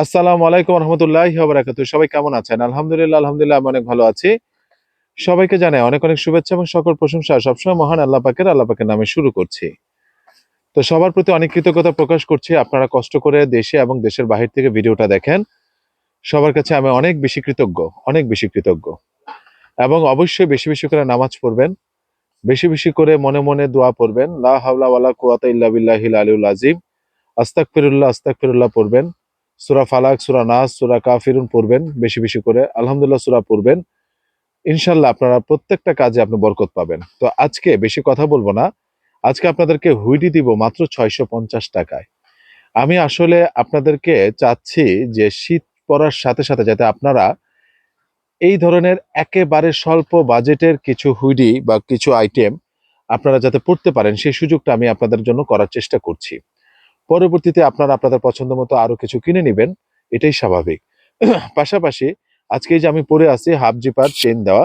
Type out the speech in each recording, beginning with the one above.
আসসালামু আলাইকুম রহমতুল্লাহ বারাকাত সবাই কেমন আছেন? আলহামদুলিল্লাহ আলহামদুলিল্লাহ, আমি অনেক ভালো আছি। সবাইকে জানাই অনেক অনেক শুভেচ্ছা এবং সকল প্রশংসা। সবসময় মহান আল্লাহ পাকের আল্লাহ পাকের নামে শুরু করছি। তো সবার প্রতি অনেক কৃতজ্ঞতা প্রকাশ করছি। আপনারা কষ্ট করে দেশে এবং দেশের বাহির থেকে ভিডিওটা দেখেন। সবার কাছে আমি অনেক বেশি কৃতজ্ঞ, অনেক বেশি কৃতজ্ঞ। এবং অবশ্যই বেশি বেশি করে নামাজ পড়বেন। বেশি বেশি করে মনে মনে দোয়া পড়বেন। লা হাওলা ওয়ালা কুওয়াতা ইল্লা বিল্লাহিল আলিউল আজিম। আস্তাগফিরুল্লাহ আস্তাগফিরুল্লাহ পড়বেন। সুরা ফালাক, সুরা নাস, সুরা কাফিরুন পড়বেন, বেশি বেশি করে। আলহামদুলিল্লাহ সুরা পড়বেন। ইনশাল্লাহ আপনারা প্রত্যেকটা কাজে আপনি বরকত পাবেন। তো আজকে বেশি কথা বলব না। আজকে আপনাদেরকে হুইডি দিব মাত্র ছয়শো পঞ্চাশ টাকায়। আমি আসলে আপনাদেরকে চাচ্ছি যে শীত পড়ার সাথে সাথে যাতে আপনারা এই ধরনের একেবারে স্বল্প বাজেটের কিছু হুইডি বা কিছু আইটেম আপনারা যাতে পড়তে পারেন, সেই সুযোগটা আমি আপনাদের জন্য করার চেষ্টা করছি। পরবর্তীতে আপনারা আপনাদের পছন্দ মতো আরও কিছু কিনে নেবেন, এটাই স্বাভাবিক। পাশাপাশি আজকে যে আমি পরে আছি, হাফ জিপার চেন দেওয়া,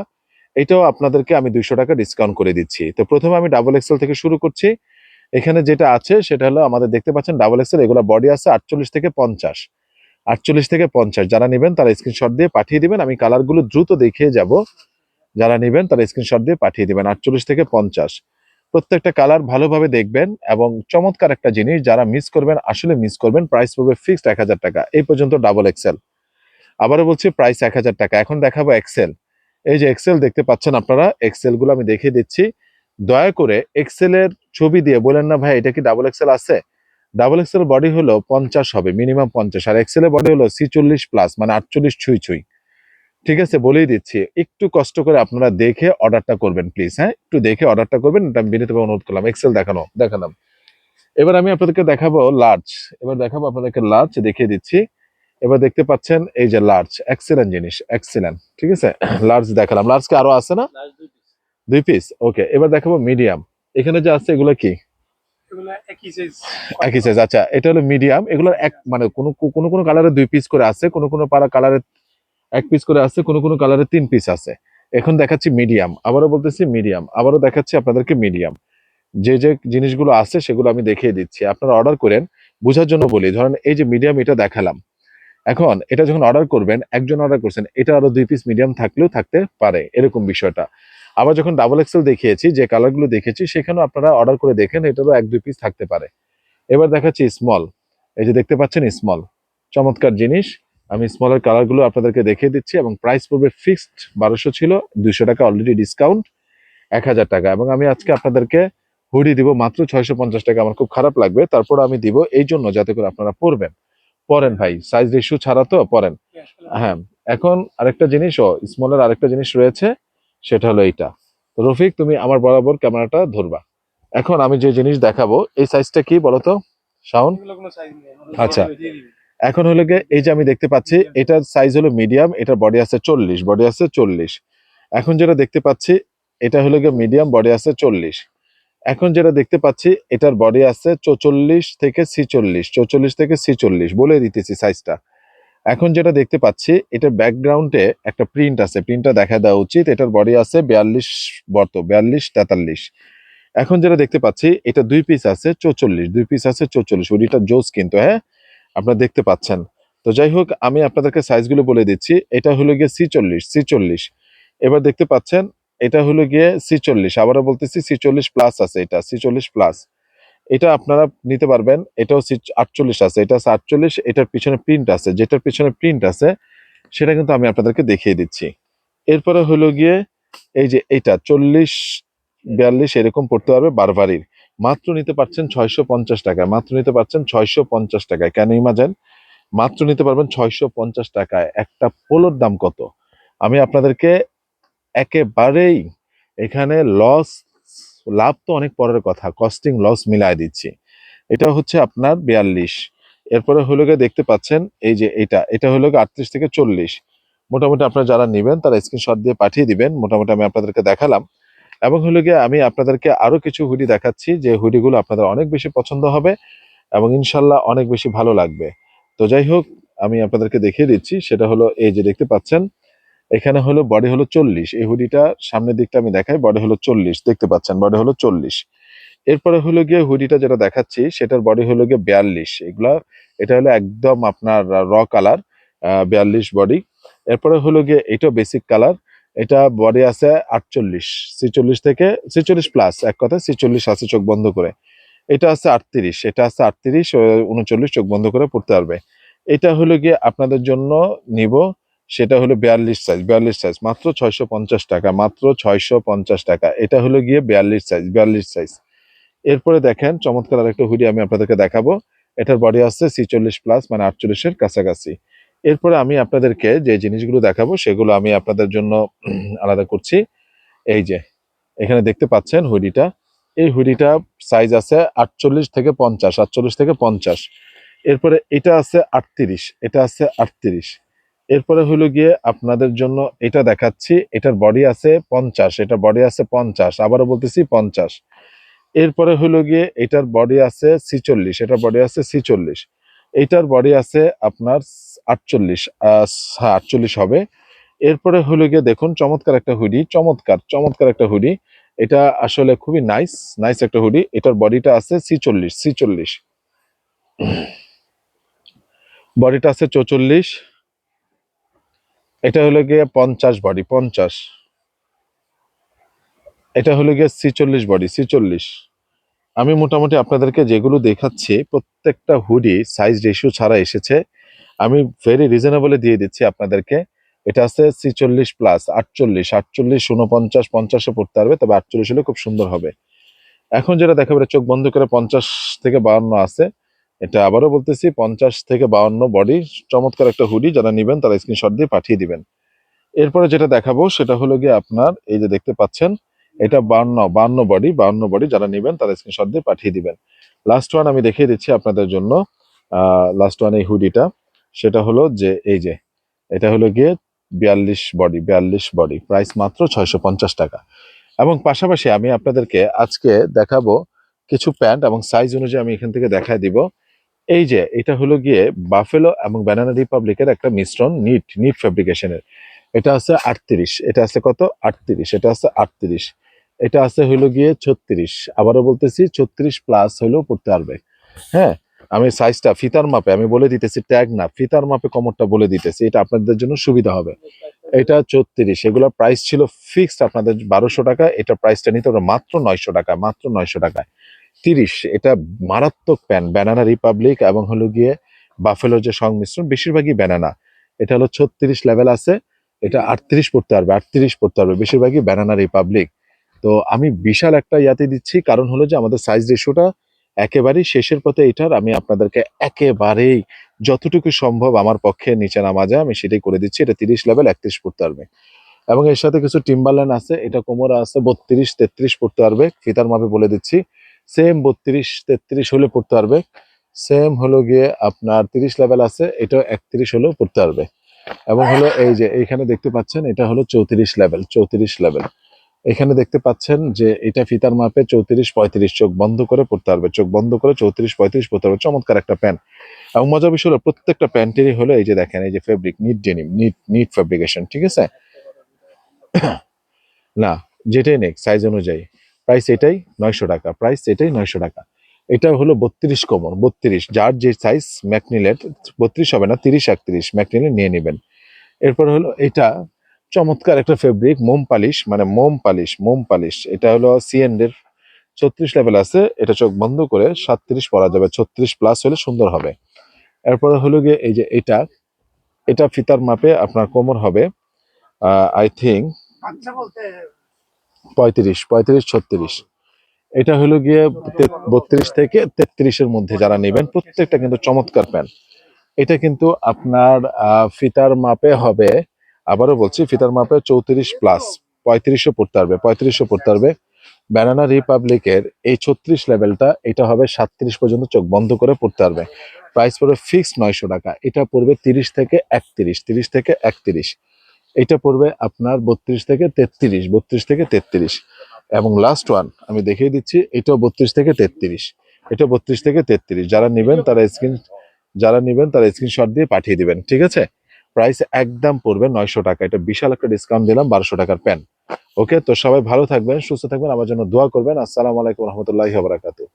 এটাও আপনাদেরকে আমি দুইশো টাকা ডিসকাউন্ট করে দিচ্ছি। তো প্রথমে আমি ডাবল এক্সেল থেকে শুরু করছি। এখানে যেটা আছে সেটা হলো আমাদের দেখতে পাচ্ছেন ডাবল এক্সেল এগুলো বডি আছে আটচল্লিশ থেকে পঞ্চাশ। আটচল্লিশ থেকে পঞ্চাশ, যারা নেবেন তারা স্ক্রিনশট দিয়ে পাঠিয়ে দিবেন। আমি কালারগুলো দ্রুত দেখিয়ে যাব। যারা নেবেন তারা স্ক্রিনশট দিয়ে পাঠিয়ে দিবেন, আটচল্লিশ থেকে পঞ্চাশ। প্রত্যেকটা কালার ভালোভাবে দেখবেন এবং চমৎকার একটা জিনিস যারা মিস করবেন, আসলে মিস করবেন প্রাইস পড়বে ফিক্সড এক হাজার টাকা। এই পর্যন্ত ডাবল এক্সেল আবারও বলছি প্রাইস এক হাজার টাকা। এখন দেখাবো এক্সেল এই যে এক্সেল দেখতে পাচ্ছেন আপনারা এক্সেলগুলো আমি দেখিয়ে দিচ্ছি। দয়া করে এক্সেলের ছবি দিয়ে বলেন না ভাই, এটা কি ডাবল এক্সেল আছে? ডাবল এক্সেল বডি হলো পঞ্চাশ হবে মিনিমাম পঞ্চাশ। আর এক্সেলের বডি হলো ছিচল্লিশ প্লাস মানে আটচল্লিশ ছুঁই ছুঁই। ঠিক আছে বলেই দিচ্ছি। একটু কষ্ট করে আপনারা দেখে অর্ডারটা করবেন প্লিজ হ্যাঁ? একটু দেখে অর্ডারটা করবেন এটা আমি বিনীতভাবে অনুরোধ করলাম। এক্সেল দেখানো দেখালাম। এবার আমি আপনাদেরকে দেখাবো লার্জ এবার দেখাবো আপনাদেরকে লার্জ দেখিয়ে দিচ্ছি। এবার দেখতে পাচ্ছেন এই যে লার্জ এক্সেলেন্ট জিনিস এক্সেলেন্ট ঠিক আছে? লার্জ দেখালাম। লার্জ কি আরও আছে না? দুই পিস ওকে এবার দেখাবো মিডিয়াম এখানে যে আছে এগুলো কি? একই সাইজ একই সাইজ আচ্ছা এটা হলো মিডিয়াম এগুলো এক মানে কোনো কোনো কোনো কালারে দুই পিস করে আছে কোনো কোনো পারা কালারে এক পিস করে আছে, কোনো কোনো কালারে তিন পিস আছে। এখন দেখাচ্ছি মিডিয়াম আবারও বলতেছি মিডিয়াম আবারও দেখাচ্ছি আপনাদেরকে মিডিয়াম যে যে জিনিসগুলো আছে সেগুলো আমি দেখিয়ে দিচ্ছি। আপনারা অর্ডার করেন, বোঝার জন্য বলি, ধরেন এই যে মিডিয়াম এটা দেখালাম। এখন এটা যখন অর্ডার করবেন, একজন অর্ডার করছেন, এটা আরও দুই পিস মিডিয়াম থাকলেও থাকতে পারে, এরকম বিষয়টা। আবার যখন ডাবল এক্সেল দেখিয়েছি, যে কালারগুলো দেখেছি, সেখানেও আপনারা অর্ডার করে দেখেন, এটারও এক, দুই পিস থাকতে পারে। এবার দেখাচ্ছি স্মল এই যে দেখতে পাচ্ছেন স্মল চমৎকার জিনিস। আমি স্মলের কালারগুলো আপনাদেরকে দেখিয়ে দিচ্ছি এবং প্রাইস পড়বে ফিক্সড বারোশো ছিল দুইশো টাকা অলরেডি ডিসকাউন্ট এক হাজার টাকা। এবং আমি আজকে আপনাদেরকে হুডি দিব মাত্র ছয়শো পঞ্চাশ টাকা আমার খুব খারাপ লাগবে। তারপর আমি দিব এই জন্য যাতে করে আপনারা পড়বেন পরেন ভাই সাইজ রেশিও ছাড়া তো পরেন। হ্যাঁ এখন আরেকটা জিনিস ও স্মলের আরেকটা জিনিস রয়েছে সেটা হলো এইটা। রফিক তুমি আমার বরাবর ক্যামেরাটা ধরবা। এখন আমি যে জিনিস দেখাবো এই সাইজটা কি বলতো? নেই। আচ্ছা। এখন হলো গিয়ে এই যে আমি দেখতে পাচ্ছি এটার সাইজ হলো মিডিয়াম এটার বডি আছে চল্লিশ বডি আছে চল্লিশ। এখন যেটা দেখতে পাচ্ছি এটা হলো গিয়ে মিডিয়াম বডি আছে চল্লিশ। এখন যেটা দেখতে পাচ্ছি এটার বডি আছে চৌচল্লিশ থেকে ছিচল্লিশ চৌচল্লিশ থেকে ছিচল্লিশ বলে দিতেছি সাইজটা এখন যেটা দেখতে পাচ্ছি এটা ব্যাকগ্রাউন্ডে একটা প্রিন্ট আছে প্রিন্টটা দেখা দেওয়া উচিত এটার বডি আছে বিয়াল্লিশ বর্ত বিয়াল্লিশ তেতাল্লিশ। এখন যেটা দেখতে পাচ্ছি এটা দুই পিস আছে চৌচল্লিশ দুই পিস আছে চৌচল্লিশ ওইটা জোস কিন্তু হ্যাঁ? আপনারা দেখতে পাচ্ছেন। তো যাই হোক, আমি আপনাদেরকে সাইজগুলো বলে দিচ্ছি। এটা হলো গিয়ে সি চল্লিশ সি চল্লিশ। এবার দেখতে পাচ্ছেন, এটা হলো গিয়ে সি চল্লিশ। আবারও বলতেছি সি চল্লিশ প্লাস আছে এটা সি চল্লিশ প্লাস এটা আপনারা নিতে পারবেন, এটাও সি আটচল্লিশ আছে। এটা আছে আটচল্লিশ, এটার পিছনে প্রিন্ট আছে। যেটার পিছনে প্রিন্ট আছে, সেটা কিন্তু আমি আপনাদেরকে দেখিয়ে দিচ্ছি। এরপরে হলো গিয়ে, এই যে এইটা, চল্লিশ, বিয়াল্লিশ এরকম পড়তে পারবে বারবারির মাত্র নিতে পারছেন ছয়শো পঞ্চাশ টাকায়। মাত্র নিতে পারছেন ছয়শো পঞ্চাশ টাকায়। কেন ইমাজেন মাত্র নিতে পারবেন ছয়শো পঞ্চাশ টাকায়। একটা পোলোর দাম কত? আমি আপনাদেরকে একেবারেই এখানে লস লাভ তো অনেক পরের কথা। কস্টিং লস মিলায় দিচ্ছি। এটা হচ্ছে আপনার বিয়াল্লিশ। এরপরে হলো গিয়ে দেখতে পাচ্ছেন এই যে এটা। এটা হলো গিয়ে আটত্রিশ থেকে চল্লিশ। মোটামুটি আপনারা যারা নেবেন তারা স্ক্রিনশট দিয়ে পাঠিয়ে দিবেন। মোটামুটি আমি আপনাদেরকে দেখালাম। এবং হলো গিয়ে আমি আপনাদেরকে আরও কিছু হুডি দেখাচ্ছি, যে হুডিগুলো আপনাদের অনেক বেশি পছন্দ হবে এবং ইনশাল্লাহ অনেক বেশি ভালো লাগবে। তো যাই হোক, আমি আপনাদেরকে দেখিয়ে দিচ্ছি, সেটা হলো এই যে দেখতে পাচ্ছেন, এখানে হলো বডি হলো চল্লিশ। এই হুডিটা সামনের দিকটা আমি দেখাই বডি হলো চল্লিশ, দেখতে পাচ্ছেন বডি হলো চল্লিশ। এরপরে হলো গিয়ে হুডিটা যেটা দেখাচ্ছি, সেটার বডি হলো গিয়ে বিয়াল্লিশ। এগুলা, এটা হলো একদম আপনার র কালার বিয়াল্লিশ বডি এরপরে হলো গিয়ে এটা বেসিক কালার এটা বডি আছে আটচল্লিশ, ছিচল্লিশ থেকে, ছিচল্লিশ প্লাস এক কথা ছিচল্লিশ আছে চোখ বন্ধ করে। এটা আছে আটত্রিশ, এটা আছে আটত্রিশ উনচল্লিশ চোখ বন্ধ করে পড়তে পারবে। এটা হলো গিয়ে আপনাদের জন্য নিব, সেটা হলো বিয়াল্লিশ সাইজ বিয়াল্লিশ সাইজ মাত্র ছয়শো পঞ্চাশ টাকা, মাত্র ছয়শো পঞ্চাশ টাকা। এটা হলো গিয়ে বিয়াল্লিশ সাইজ বিয়াল্লিশ সাইজ এরপরে দেখেন, চমৎকার আরেকটা হুডি আমি আপনাদেরকে দেখাবো। এটার বডি আছে ছিচল্লিশ প্লাস মানে আটচল্লিশের কাছাকাছি। এরপরে আমি আপনাদেরকে যে জিনিসগুলো দেখাবো, সেগুলো আমি আপনাদের জন্য আলাদা করছি। এই যে, এখানে দেখতে পাচ্ছেন হুডিটা। এই হুডিটা সাইজ আছে আটচল্লিশ থেকে পঞ্চাশ, আটচল্লিশ থেকে পঞ্চাশ। এরপরে এটা আছে আটত্রিশ, এটা আছে আটত্রিশ। এরপরে হলো গিয়ে আপনাদের জন্য এটা দেখাচ্ছি, এটার বডি আছে পঞ্চাশ, এটা বডি আছে পঞ্চাশ, আবারও বলতেছি পঞ্চাশ। এরপরে হলো গিয়ে এটার বডি আছে ছিচল্লিশ, এটার বডি আছে ছিচল্লিশ। এটার বডি আছে আপনার আটচল্লিশ হ্যাঁ আটচল্লিশ হবে। এরপরে হলো গিয়ে দেখুন, চমৎকার একটা হুডি, চমৎকার চমৎকার একটা হুডি। এটা আসলে খুবই নাইস নাইস একটা হুডি। এটার বডিটা আছে ছিচল্লিশ ছিচল্লিশ। বডিটা আছে চৌচল্লিশ। এটা হলো গিয়ে পঞ্চাশ বডি, পঞ্চাশ। এটা হলো গিয়ে ছিচল্লিশ বডি, ছিচল্লিশ। আমি মোটামুটি আপনাদেরকে যেগুলো দেখাচ্ছি, প্রত্যেকটা হুডি সাইজ রেশিও ছাড়া এসেছে। আমি ভেরি রিজনেবলে দিয়ে দিচ্ছি আপনাদেরকে। এটা আছে ছিচল্লিশ প্লাস আটচল্লিশ আটচল্লিশ উনপঞ্চাশ পঞ্চাশে পড়তে পারবে, তবে আটচল্লিশ হলে খুব সুন্দর হবে। এখন যেটা দেখাবে চোখ বন্ধ করে পঞ্চাশ থেকে বাউন্ন আছে। এটা আবারও বলতেছি, পঞ্চাশ থেকে বাউন্ন বডি চমৎকার একটা হুডি যারা নেবেন তারা স্ক্রিনশট দিয়ে পাঠিয়ে দিবেন। এরপরে যেটা দেখাবো, সেটা হলো গিয়ে আপনার, এই যে দেখতে পাচ্ছেন, এটা বান্ন বান্ন বডি বান্ন বডি যারা নেবেন তারা স্ক্রিনশট দিয়ে পাঠিয়ে দিবেন। লাস্ট ওয়ান আমি দেখিয়ে দিচ্ছি আপনাদের জন্য লাস্ট ওয়ান এই হুডিটা সেটা হলো যে, এই যে, এটা হলো গিয়ে বিয়াল্লিশ বডি বিয়াল্লিশ বডি প্রাইস মাত্র ছয়শো পঞ্চাশ টাকা। এবং পাশাপাশি আমি আপনাদেরকে আজকে দেখাবো কিছু প্যান্ট এবং সাইজ অনুযায়ী আমি এখান থেকে দেখায় দিব। এই যে, এটা হলো গিয়ে বাফেলো এবং ব্যানানা রিপাবলিকের একটা মিশ্রণ নিট নিট ফ্যাব্রিকেশনের এটা আছে আটত্রিশ, এটা আছে কত? আটত্রিশ, এটা আছে আটত্রিশ, এটা আছে হলো গিয়ে ছত্রিশ। আবারও বলতেছি, ছত্রিশ প্লাস হলেও পড়তে পারবে। হ্যাঁ? আমি সাইজটা ফিতার মাপে, আমি বলে দিতেছি ট্যাগ না, ফিতার মাপে কমরটা বলে দিতেছি, এটা আপনাদের জন্য সুবিধা হবে। এটা ছত্রিশ, এগুলোর প্রাইস ছিল ফিক্সড আপনাদের বারোশো টাকা, এটা প্রাইসটা নিতে হবে মাত্র নয়শো টাকা, মাত্র নয়শো টাকায়। তিরিশ, এটা মারাত্মক প্যান ব্যানানা রিপাবলিক এবং হলো গিয়ে বাফেলোর যে সংমিশ্রণ, বেশিরভাগই ব্যানানা এটা হলো ছত্রিশ লেভেল আছে, এটা আটত্রিশ পড়তে পারবে, আটত্রিশ পড়তে পারবে, বেশিরভাগই ব্যানানা রিপাবলিক তো আমি বিশাল একটা ইয়াতে দিচ্ছি, কারণ হলো যে আমাদের সাইজ রেশিওটা একেবারেই শেষের পথে এটার, আমি আপনাদেরকে একেবারেই যতটুকু সম্ভব আমার পক্ষে নিচে নামা যায়, আমি সেটাই করে দিচ্ছি। এটা তিরিশ লেভেল একত্রিশ পড়তে পারবে। এবং এর সাথে কিছু টিম্বারল্যান্ড আছে, এটা কোমরে আছে, বত্রিশ, তেত্রিশ পড়তে পারবে। ফিতার মাপে বলে দিচ্ছি সেম বত্রিশ, তেত্রিশ হলে পড়তে পারবে। সেম হলো গিয়ে আপনার তিরিশ লেভেল আছে এটা একত্রিশ হলেও পড়তে পারবে। এবং হলো এই যে, এইখানে দেখতে পাচ্ছেন, এটা হলো চৌত্রিশ লেভেল চৌত্রিশ লেভেল এখানে দেখতে পাচ্ছেন যে এটা ফিতার মাপে চৌত্রিশ পঁয়ত্রিশ চোখ বন্ধ করে পড়তে পারবে চোখ বন্ধ করে চৌত্রিশ পঁয়ত্রিশ পড়তে পারবে চমৎকার একটা প্যান্ট এবং মজার বিষয় হলো, প্রত্যেকটা প্যান্টেরই হলো এই যে দেখেন, এই যে fabric knit denim knit knit fabrication ঠিক আছে? না, যেটাই নেক সাইজ অনুযায়ী। প্রাইস এটাই নয়শো টাকা প্রাইস এটাই নয়শো টাকা। এটা হলো বত্রিশ কোমর বত্রিশ। যার যে সাইজ ম্যাকনিলের, বত্রিশ হবে না, তিরিশ একত্রিশ, ম্যাকনিলের নিয়ে নেবেন। এরপর হলো, এটা চমৎকার একটা ফেব্রিক মোম পালিশ মানে মোম পালিশ মোম পালিশ এটা হলো সিএন্ড এর ছত্রিশ লেভেল আছে এটা চোখ বন্ধ করে সাতত্রিশ পরা যাবে ছত্রিশ প্লাস হলে সুন্দর হবে। এরপরে হলো গিয়ে এই যে এটা এটা ফিতার মাপে আপনার কোমর হবে আই থিঙ্ক আচ্ছা পঁয়ত্রিশ পঁয়ত্রিশ ছত্রিশ। এটা হলো গিয়ে বত্রিশ থেকে তেত্রিশের মধ্যে যারা নেবেন প্রত্যেকটা কিন্তু চমৎকার প্যান্ট এটা কিন্তু আপনার আহ, ফিতার মাপে হবে আবারও বলছি, ফিতার মাপে চৌত্রিশ প্লাস পঁয়ত্রিশও পড়তে পারবে, পঁয়ত্রিশও পড়তে পারবে। ব্যানানা রিপাবলিকের এই ছত্রিশ লেভেলটা এটা হবে সাতত্রিশ পর্যন্ত চোখ বন্ধ করে পড়তে পারবে। প্রাইস পড়বে ফিক্স নয়শো টাকা, এটা পড়বে তিরিশ থেকে একত্রিশ, তিরিশ থেকে একত্রিশ। এটা পড়বে আপনার বত্রিশ থেকে তেত্রিশ, বত্রিশ থেকে তেত্রিশ। এবং লাস্ট ওয়ান আমি দেখিয়ে দিচ্ছি, এটাও বত্রিশ থেকে তেত্রিশ এটা বত্রিশ থেকে তেত্রিশ। যারা নেবেন তারা স্ক্রিন যারা নেবেন তারা স্ক্রিনশট দিয়ে পাঠিয়ে দিবেন, ঠিক আছে? প্রাইস একদম পড়বে নয়শো টাকা। এটা বিশাল একটা ডিসকাউন্ট দিলাম, বারোশো টাকার প্যান্ট ওকে তো সবাই ভালো থাকবেন, সুস্থ থাকবেন, আমার জন্য দোয়া করবেন। আসসালামু আলাইকুম রহমতুল্লাহ বারাকাতু